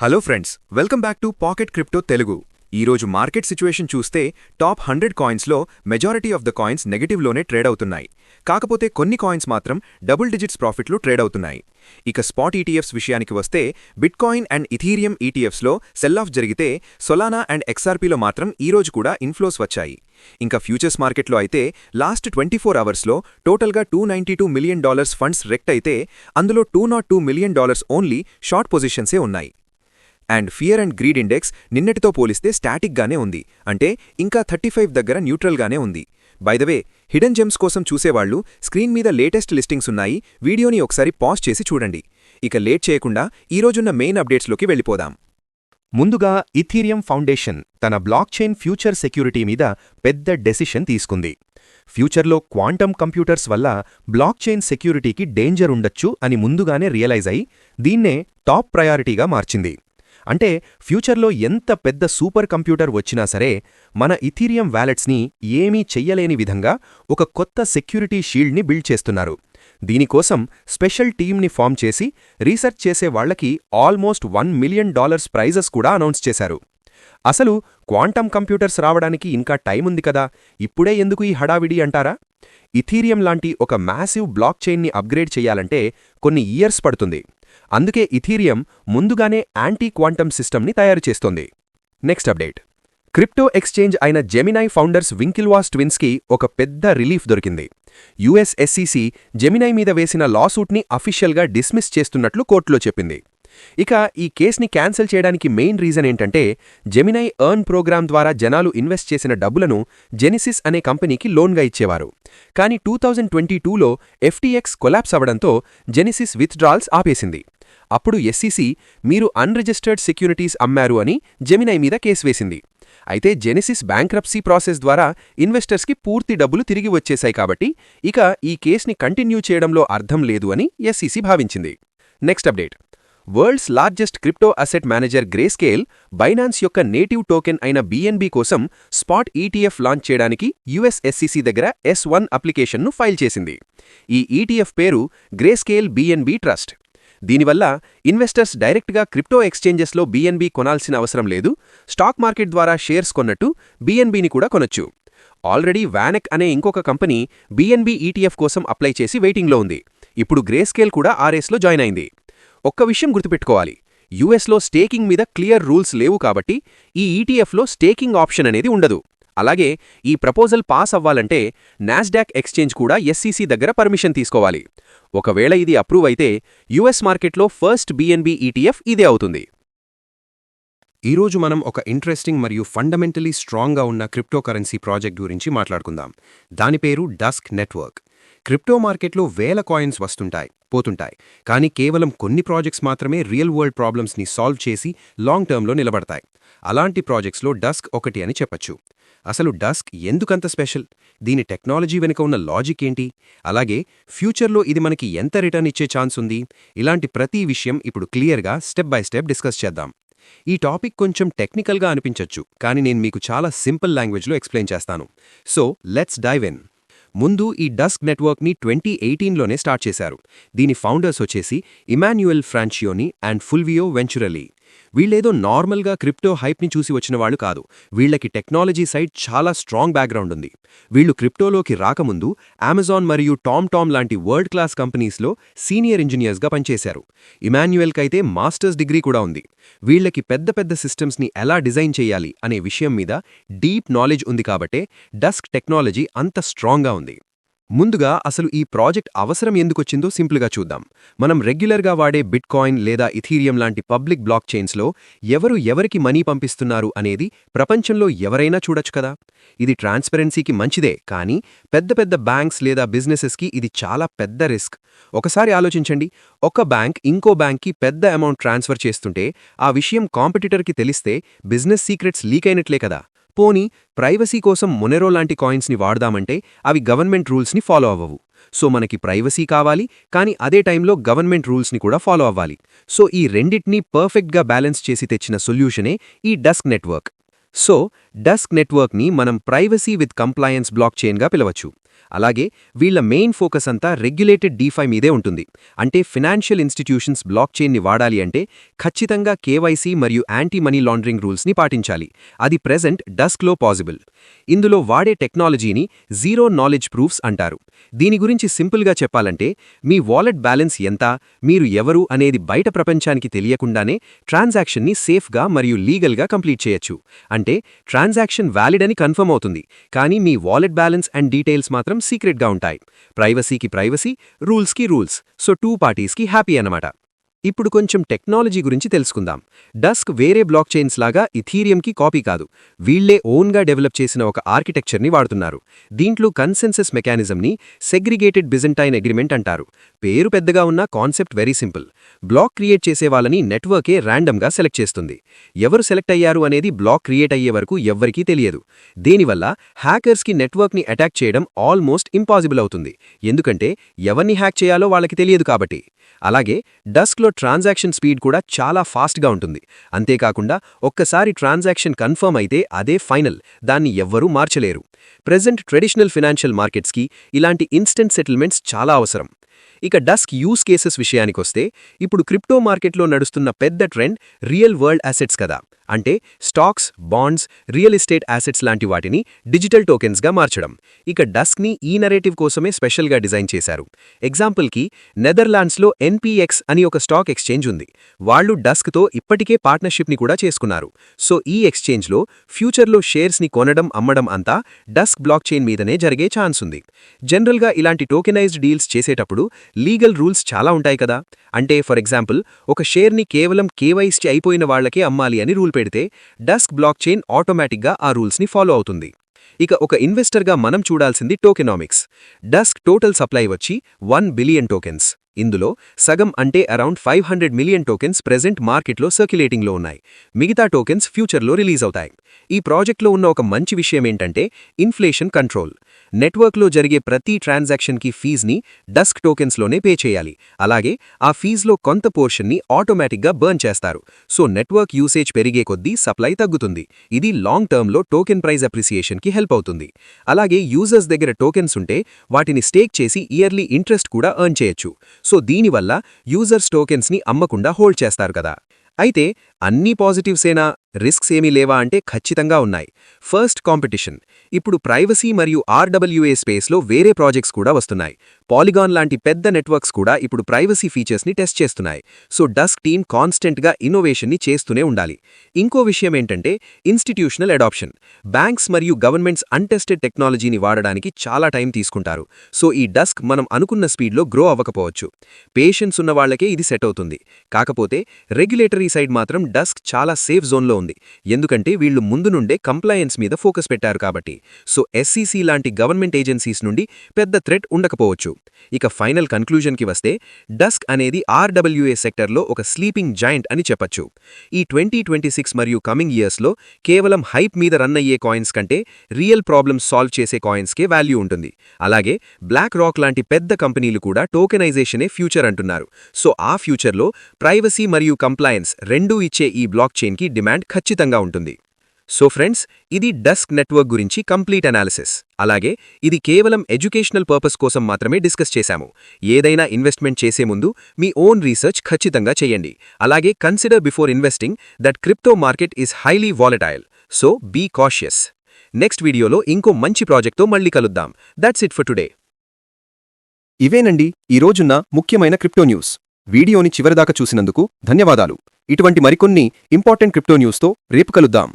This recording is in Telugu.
Hello friends welcome back to pocket crypto Telugu. ఈరోజు మార్కెట్ సిచ్యువేషన్ చూస్తే టాప్ హండ్రెడ్ కాయిన్స్లో మెజారిటీ ఆఫ్ ద కాయిన్స్ నెగిటివ్లోనే ట్రేడ్ అవుతున్నాయి. కాకపోతే కొన్ని కాయిన్స్ మాత్రం డబుల్ డిజిట్స్ ప్రాఫిట్లు ట్రేడ్ అవుతున్నాయి. ఇక స్పాట్ ఈటీఎఫ్స్ విషయానికి వస్తే బిట్కాయిన్ అండ్ ఇథీరియం ఈటీఎఫ్స్లో సెల్ ఆఫ్ జరిగితే సొలానా అండ్ ఎక్స్ఆర్పీలో మాత్రం ఈరోజు కూడా ఇన్ఫ్లోస్ వచ్చాయి. ఇంకా ఫ్యూచర్స్ మార్కెట్లో అయితే లాస్ట్ ట్వంటీ ఫోర్ అవర్స్లో టోటల్గా two ninety two million dollars funds rekt అయితే అందులో two not two million dollars only short పొజిషన్సే ఉన్నాయి. And fear and greed index నిన్నటితో పోలిస్తే స్టాటిక్గానే ఉంది. అంటే ఇంకా థర్టీ ఫైవ్ దగ్గర న్యూట్రల్గానే ఉంది. బైదవే హిడెన్ జెమ్స్ కోసం చూసేవాళ్ళు స్క్రీన్ మీద లేటెస్ట్ లిస్టింగ్స్ ఉన్నాయి. వీడియోని ఒకసారి పాజ్ చేసి చూడండి. ఇక లేట్ చేయకుండా ఈరోజున్న మెయిన్ అప్డేట్స్లోకి వెళ్ళిపోదాం. ముందుగా ఇథీరియం ఫౌండేషన్ తన బ్లాక్ చైన్ ఫ్యూచర్ సెక్యూరిటీ మీద పెద్ద డెసిషన్ తీసుకుంది. ఫ్యూచర్లో క్వాంటమ్ కంప్యూటర్స్ వల్ల బ్లాక్ చైన్ సెక్యూరిటీకి డేంజర్ ఉండొచ్చు అని ముందుగానే రియలైజ్ అయి దీన్నే టాప్ ప్రయారిటీగా మార్చింది. అంటే ఫ్యూచర్లో ఎంత పెద్ద సూపర్ కంప్యూటర్ వచ్చినా సరే మన ఇథీరియం వ్యాలెట్స్ని ఏమీ చెయ్యలేని విధంగా ఒక కొత్త సెక్యూరిటీ షీల్డ్ని బిల్డ్ చేస్తున్నారు. దీనికోసం స్పెషల్ టీమ్ని ఫామ్ చేసి రీసెర్చ్ చేసే వాళ్ళకి almost one million dollars prizes కూడా అనౌన్స్ చేశారు. అసలు క్వాంటమ్ కంప్యూటర్స్ రావడానికి ఇంకా టైం ఉంది కదా? ఇప్పుడే ఎందుకు ఈ హడావిడి అంటారా? ఇథీరియం లాంటి ఒక మ్యాసివ్ బ్లాక్ చైన్ని అప్గ్రేడ్ చెయ్యాలంటే కొన్ని ఇయర్స్ పడుతుంది. అందుకే ఇథీరియం ముందుగానే యాంటీ క్వాంటమ్ సిస్టమ్ని తయారు చేస్తోంది. Next update. క్రిప్టో ఎక్స్చేంజ్ అయిన జెమినై ఫౌండర్స్ వింకిల్వాస్ ట్విన్స్కి ఒక పెద్ద రిలీఫ్ దొరికింది. యుఎస్ఎస్సీసీ జెమినై మీద వేసిన లాసూట్ని అఫీషియల్గా డిస్మిస్ చేస్తున్నట్లు కోర్టులో చెప్పింది. ఇక ఈ కేసుని క్యాన్సిల్ చేయడానికి మెయిన్ రీజన్ ఏంటంటే జెమినై ఎర్న్ ప్రోగ్రాం ద్వారా జనాలు ఇన్వెస్ట్ చేసిన డబ్బులను జెనిసిస్ అనే కంపెనీకి లోన్గా ఇచ్చేవారు. కానీ టూ థౌజండ్ ట్వంటీ టూలో ఎఫ్టీఎక్స్ కొలాప్స్ అవడంతో జెనిసిస్ విత్డ్రాల్స్ ఆపేసింది. అప్పుడు ఎస్సీసీ మీరు అన్రిజిస్టర్డ్ సెక్యూరిటీస్ అమ్మారు అని జెమినై మీద కేసు వేసింది. అయితే జెనిసిస్ బ్యాంక్రప్సీ ప్రాసెస్ ద్వారా ఇన్వెస్టర్స్కి పూర్తి డబ్బులు తిరిగి వచ్చేశాయి కాబట్టి ఇక ఈ కేసుని కంటిన్యూ చేయడంలో అర్థం లేదు అని ఎస్సీసీ భావించింది. Next update world's largest crypto asset manager Grayscale Binance యొక్క నేటివ్ టోకెన్ అయిన బీఎన్బీ కోసం స్పాట్ ఈటీఎఫ్ లాంచ్ చేయడానికి యుఎస్ఎస్సీసీ దగ్గర ఎస్ వన్ అప్లికేషన్ను ఫైల్ చేసింది. ఈ ఈటీఎఫ్ పేరు గ్రేస్కేల్ బీఎన్బీ ట్రస్ట్ దీనివల్ల ఇన్వెస్టర్స్ డైరెక్ట్గా క్రిప్టో ఎక్స్చేంజెస్లో బీఎన్బీ కొనాల్సిన అవసరం లేదు స్టాక్ మార్కెట్ ద్వారా షేర్స్ కొన్నట్టు బీఎన్బీని కూడా కొనొచ్చు. ఆల్రెడీ వానెక్ అనే ఇంకొక కంపెనీ బీఎన్బీ ఈటీఎఫ్ కోసం అప్లై చేసి వెయిటింగ్లో ఉంది. ఇప్పుడు గ్రేస్కేల్ కూడా ఆ రేస్లో జాయిన్ అయింది. ఒక్క విషయం గుర్తుపెట్టుకోవాలి యుఎస్లో స్టేకింగ్ మీద క్లియర్ రూల్స్ లేవు కాబట్టి ఈ ఈటీఎఫ్లో స్టేకింగ్ ఆప్షన్ అనేది ఉండదు. అలాగే ఈ ప్రపోజల్ పాస్ అవ్వాలంటే నాస్డాక్ ఎక్స్చేంజ్ కూడా ఎస్సీసీ దగ్గర పర్మిషన్ తీసుకోవాలి. ఒకవేళ ఇది అప్రూవ్ అయితే యుఎస్ మార్కెట్లో ఫస్ట్ బీఎన్బీ ఈటీఎఫ్ ఇదే అవుతుంది. ఈరోజు మనం ఒక ఇంట్రెస్టింగ్ మరియు ఫండమెంటలీ స్ట్రాంగ్గా ఉన్న క్రిప్టోకరెన్సీ ప్రాజెక్ట్ గురించి మాట్లాడుకుందాం. దాని పేరు డస్క్ నెట్వర్క్. క్రిప్టో మార్కెట్లో వేల కాయిన్స్ వస్తుంటాయి పోతుంటాయి. కానీ కేవలం కొన్ని ప్రాజెక్ట్స్ మాత్రమే రియల్ వరల్డ్ ప్రాబ్లమ్స్ని సాల్వ్ చేసి లాంగ్ టర్మ్లో నిలబడతాయి. అలాంటి ప్రాజెక్ట్స్లో డస్క్ ఒకటి అని చెప్పచ్చు. అసలు డస్క్ ఎందుకంత స్పెషల్? దీని టెక్నాలజీ వెనుక ఉన్న లాజిక్ ఏంటి? అలాగే ఫ్యూచర్లో ఇది మనకి ఎంత రిటర్న్ ఇచ్చే ఛాన్స్ ఉంది? ఇలాంటి ప్రతి విషయం ఇప్పుడు క్లియర్గా స్టెప్ బై స్టెప్ డిస్కస్ చేద్దాం. ఈ టాపిక్ కొంచెం టెక్నికల్గా అనిపించొచ్చు కానీ నేను మీకు చాలా సింపుల్ లాంగ్వేజ్లో ఎక్స్ప్లెయిన్ చేస్తాను. So let's dive in. ముందు ఈ డస్క్ నెట్వర్క్ని ట్వంటీ ఎయిటీన్లోనే స్టార్ట్ చేశారు. దీని ఫౌండర్స్ వచ్చేసి ఇమాన్యుయల్ ఫ్రాన్షియోని అండ్ ఫుల్వియో వెంచురలీ వీళ్ళేదో నార్మల్గా క్రిప్టో హైప్ని చూసి వచ్చిన వాళ్ళు కాదు. వీళ్ళకి టెక్నాలజీ సైడ్ చాలా స్ట్రాంగ్ బ్యాక్గ్రౌండ్ ఉంది. వీళ్ళు క్రిప్టోలోకి రాకముందు అమెజాన్ మరియు టామ్ టామ్ లాంటి వరల్డ్ క్లాస్ కంపెనీస్లో సీనియర్ ఇంజనీర్స్గా పనిచేశారు. ఇమాన్యుయల్కైతే మాస్టర్స్ డిగ్రీ కూడా ఉంది. వీళ్ళకి పెద్ద పెద్ద సిస్టమ్స్ని ఎలా డిజైన్ చేయాలి అనే విషయం మీద డీప్ నాలెడ్జ్ ఉంది కాబట్టే డస్క్ టెక్నాలజీ అంత స్ట్రాంగ్గా ఉంది. ముందుగా అసలు ఈ ప్రాజెక్ట్ అవసరం ఎందుకొచ్చిందో సింపుల్గా చూద్దాం. మనం రెగ్యులర్గా వాడే బిట్కాయిన్ లేదా ఇథీరియం లాంటి పబ్లిక్ బ్లాక్ చైన్స్లో ఎవరు ఎవరికి మనీ పంపిస్తున్నారు అనేది ప్రపంచంలో ఎవరైనా చూడొచ్చు కదా? ఇది ట్రాన్స్పరెన్సీకి మంచిదే కానీ పెద్ద పెద్ద బ్యాంక్స్ లేదా బిజినెసెస్కి ఇది చాలా పెద్ద రిస్క్. ఒకసారి ఆలోచించండి. ఒక బ్యాంక్ ఇంకో బ్యాంక్కి పెద్ద అమౌంట్ ట్రాన్స్ఫర్ చేస్తుంటే ఆ విషయం కాంపిటీటర్కి తెలిస్తే బిజినెస్ సీక్రెట్స్ లీక్ అయినట్లే కదా? పోనీ ప్రైవసీ కోసం మొనెరో లాంటి కాయిన్స్ని వాడదామంటే అవి గవర్నమెంట్ రూల్స్ని ఫాలో అవ్వవు. సో మనకి ప్రైవసీ కావాలి కానీ అదే టైంలో గవర్నమెంట్ రూల్స్ని కూడా ఫాలో అవ్వాలి. సో ఈ రెండిట్నీ పర్ఫెక్ట్గా బ్యాలెన్స్ చేసి తెచ్చిన సొల్యూషనే ఈ డస్క్ నెట్వర్క్. సో డస్క్ నెట్వర్క్ని మనం ప్రైవసీ విత్ కంప్లయన్స్ బ్లాక్ చైన్గా పిలవచ్చు. అలాగే వీళ్ళ మెయిన్ ఫోకస్ అంతా రెగ్యులేటెడ్ డీఫై మీదే ఉంటుంది. అంటే ఫినాన్షియల్ ఇన్స్టిట్యూషన్స్ బ్లాక్ చైన్ని వాడాలి అంటే ఖచ్చితంగా కేవైసీ మరియు యాంటీ మనీ లాండరింగ్ రూల్స్ని పాటించాలి. అది ప్రెజెంట్ డస్క్లో పాసిబుల్ ఇందులో వాడే టెక్నాలజీని జీరో నాలెడ్జ్ ప్రూఫ్స్ అంటారు. దీని గురించి సింపుల్గా చెప్పాలంటే మీ వాలెట్ బ్యాలెన్స్ ఎంత మీరు ఎవరు అనేది బయట ప్రపంచానికి తెలియకుండానే ట్రాన్సాక్షన్ని సేఫ్గా మరియు లీగల్గా కంప్లీట్ చేయొచ్చు. అంటే ట్రాన్సాక్షన్ వ్యాలిడ్ అని కన్ఫర్మ్ అవుతుంది. కానీ మీ వాలెట్ బ్యాలెన్స్ అండ్ డీటెయిల్స్ మాత్రం సీక్రెట్గా ఉంటాయి. ప్రైవసీకి ప్రైవసీ రూల్స్కి రూల్స్. సో టూ పార్టీస్కి హ్యాపీ అనమాట ఇప్పుడు కొంచెం టెక్నాలజీ గురించి తెలుసుకుందాం. డస్క్ వేరే బ్లాక్ చైన్స్ లాగా ఇథీరియంకి కాపీ కాదు. వీళ్ళే ఓన్గా డెవలప్ చేసిన ఒక ఆర్కిటెక్చర్ని వాడుతున్నారు. దీంట్లో కన్సెన్సెస్ మెకానిజంని సెగ్రిగేటెడ్ బిజెంటైన్ అగ్రిమెంట్ అంటారు. పేరు పెద్దగా ఉన్న concept very simple. Block create చేసే వాళ్ళని నెట్వర్కే ర్యాండమ్గా సెలెక్ట్ చేస్తుంది. ఎవరు సెలెక్ట్ అయ్యారు అనేది బ్లాక్ క్రియేట్ అయ్యే వరకు ఎవ్వరికీ తెలియదు. దీనివల్ల హ్యాకర్స్కి నెట్వర్క్ని అటాక్ చేయడం ఆల్మోస్ట్ ఇంపాసిబుల్ అవుతుంది. ఎందుకంటే ఎవరిని హ్యాక్ చేయాలో వాళ్ళకి తెలియదు కాబట్టి. అలాగే డస్క్లో ట్రాన్సాక్షన్ స్పీడ్ కూడా చాలా ఫాస్ట్గా ఉంటుంది. అంతేకాకుండా ఒక్కసారి ట్రాన్సాక్షన్ కన్ఫర్మ్ అయితే అదే ఫైనల్ దాన్ని ఎవ్వరూ మార్చలేరు. ప్రెజెంట్ ట్రెడిషనల్ ఫినాన్షియల్ మార్కెట్స్కి ఇలాంటి ఇన్స్టెంట్ సెటిల్మెంట్స్ చాలా అవసరం. ఇక డస్క్ యూస్ కేసెస్ విషయానికొస్తే ఇప్పుడు క్రిప్టో మార్కెట్లో నడుస్తున్న పెద్ద ట్రెండ్ రియల్ వరల్డ్ అసెట్స్ కదా. అంటే stocks bonds real estate assets లాంటి వాటిని డిజిటల్ టోకెన్స్గా మార్చడం. ఇక డస్క్ని ఈ నరేటివ్ కోసమే స్పెషల్గా డిజైన్ చేశారు. ఎగ్జాంపుల్కి నెదర్లాండ్స్లో ఎన్పీఎక్స్ అని ఒక స్టాక్ ఎక్స్చేంజ్ ఉంది. వాళ్ళు డస్క్తో ఇప్పటికే పార్ట్నర్షిప్ని కూడా చేసుకున్నారు. సో ఈ ఎక్స్చేంజ్లో ఫ్యూచర్లో షేర్స్ని కొనడం అమ్మడం అంతా డస్క్ బ్లాక్ చైన్ మీదనే జరిగే ఛాన్స్ ఉంది. జనరల్గా ఇలాంటి టోకెనైజ్డ్ డీల్స్ చేసేటప్పుడు లీగల్ రూల్స్ చాలా ఉంటాయి కదా. అంటే ఫర్ ఎగ్జాంపుల్ ఒక షేర్ని కేవలం కేవైసీ అయిపోయిన వాళ్ళకే అమ్మాలి అని రూల్ పెడితే డస్క్ బ్లాక్ చైన్ ఆటోమేటిక్గా ఆ రూల్స్ని ఫాలో అవుతుంది. ఇక ఒక ఇన్వెస్టర్గా మనం చూడాల్సింది టోకెనామిక్స్. డస్క్ టోటల్ సప్లై వచ్చి వన్ బిలియన్ టోకెన్స్. ఇందులో సగం అంటే around five hundred million tokens present మార్కెట్లో సర్క్యులేటింగ్లో ఉన్నాయి. మిగతా టోకెన్స్ ఫ్యూచర్లో రిలీజ్ అవుతాయి. ఈ ప్రాజెక్ట్లో ఉన్న ఒక మంచి విషయం ఏంటంటే ఇన్ఫ్లేషన్ కంట్రోల్. నెట్వర్క్లో జరిగే ప్రతి ట్రాన్సాక్షన్కి ఫీజ్ని డస్క్ టోకెన్స్లోనే పే చేయాలి. అలాగే ఆ ఫీజ్లో కొంత పోర్షన్ని ఆటోమేటిక్గా బర్న్ చేస్తారు. సో నెట్వర్క్ యూసేజ్ పెరిగే కొద్దీ సప్లై తగ్గుతుంది. ఇది లాంగ్ టర్మ్లో టోకెన్ ప్రైజ్ అప్రిసియేషన్కి హెల్ప్ అవుతుంది. అలాగే యూజర్స్ దగ్గర టోకెన్స్ ఉంటే వాటిని స్టేక్ చేసి ఇయర్లీ ఇంట్రెస్ట్ కూడా ఎర్న్ చేయొచ్చు. సో దీనివల్ల యూజర్స్ టోకెన్స్ని అమ్మకుండా హోల్డ్ చేస్తారు కదా. అయితే అన్నీ పాజిటివ్సేనా రిస్క్స్ ఏమీ లేవా అంటే ఖచ్చితంగా ఉన్నాయి. First competition. ఇప్పుడు ప్రైవసీ మరియు ఆర్డబ్ల్యూఏ స్పేస్లో వేరే ప్రాజెక్ట్స్ కూడా వస్తున్నాయి. పాలిగాన్ లాంటి పెద్ద నెట్వర్క్స్ కూడా ఇప్పుడు ప్రైవసీ ఫీచర్స్ని టెస్ట్ చేస్తున్నాయి. సో డస్క్ టీమ్ కాన్స్టెంట్గా ఇన్నోవేషన్ని చేస్తూనే ఉండాలి. ఇంకో విషయం ఏంటంటే ఇన్స్టిట్యూషనల్ అడాప్షన్. బ్యాంక్స్ మరియు గవర్నమెంట్స్ అన్టెస్టెడ్ టెక్నాలజీని వాడడానికి చాలా టైం తీసుకుంటారు. సో ఈ డస్క్ మనం అనుకున్న స్పీడ్లో గ్రో అవ్వకపోవచ్చు. పేషెన్స్ ఉన్న వాళ్ళకే ఇది సెట్ అవుతుంది. కాకపోతే రెగ్యులేటరీ సైడ్ మాత్రం డస్క్ చాలా సేఫ్ జోన్లో ఉంది. ఎందుకంటే వీళ్ళు ముందు నుండే కంప్లయన్స్ మీద ఫోకస్ పెట్టారు కాబట్టి. సో ఎస్సీసీ లాంటి గవర్నమెంట్ ఏజెన్సీస్ నుండి పెద్ద థ్రెట్ ఉండకపోవచ్చు. ఇక ఫైనల్ కన్క్లూజన్కి వస్తే డస్క్ అనేది ఆర్డబ్ల్యూఏ సెక్టర్లో ఒక స్లీపింగ్ జాయింట్ అని చెప్పచ్చు. ఈ ట్వంటీ ట్వంటీ సిక్స్ మరియు కమింగ్ ఇయర్స్లో కేవలం హైప్ మీద రన్ అయ్యే కాయిన్స్ కంటే రియల్ ప్రాబ్లమ్స్ సాల్వ్ చేసే కాయిన్స్కే వాల్యూ ఉంటుంది. అలాగే బ్లాక్ రాక్ లాంటి పెద్ద కంపెనీలు కూడా టోకెనైజేషనే ఫ్యూచర్ అంటున్నారు. సో ఆ ఫ్యూచర్లో ప్రైవసీ మరియు కంప్లయన్స్ రెండూ ఇచ్చే ఈ బ్లాక్ చైన్కి డిమాండ్ ఖచ్చితంగా ఉంటుంది. సో ఫ్రెండ్స్ ఇది డస్క్ నెట్వర్క్ గురించి కంప్లీట్ అనాలిసిస్. అలాగే ఇది కేవలం ఎడ్యుకేషనల్ పర్పస్ కోసం మాత్రమే డిస్కస్ చేశాము. ఏదైనా ఇన్వెస్ట్మెంట్ చేసే ముందు మీ ఓన్ రీసెర్చ్ ఖచ్చితంగా చేయండి. అలాగే consider before investing that crypto market is highly volatile. So be cautious. Next వీడియోలో ఇంకో మంచి ప్రాజెక్ట్తో మళ్ళీ కలుద్దాం. దట్స్ ఇట్ ఫర్ టుడే ఇవేనండి ఈ రోజున్న ముఖ్యమైన క్రిప్టో న్యూస్. వీడియోని చివరిదాకా చూసినందుకు ధన్యవాదాలు. ఇటువంటి మరికొన్ని ఇంపార్టెంట్ క్రిప్టో న్యూస్తో రేపు కలుద్దాం.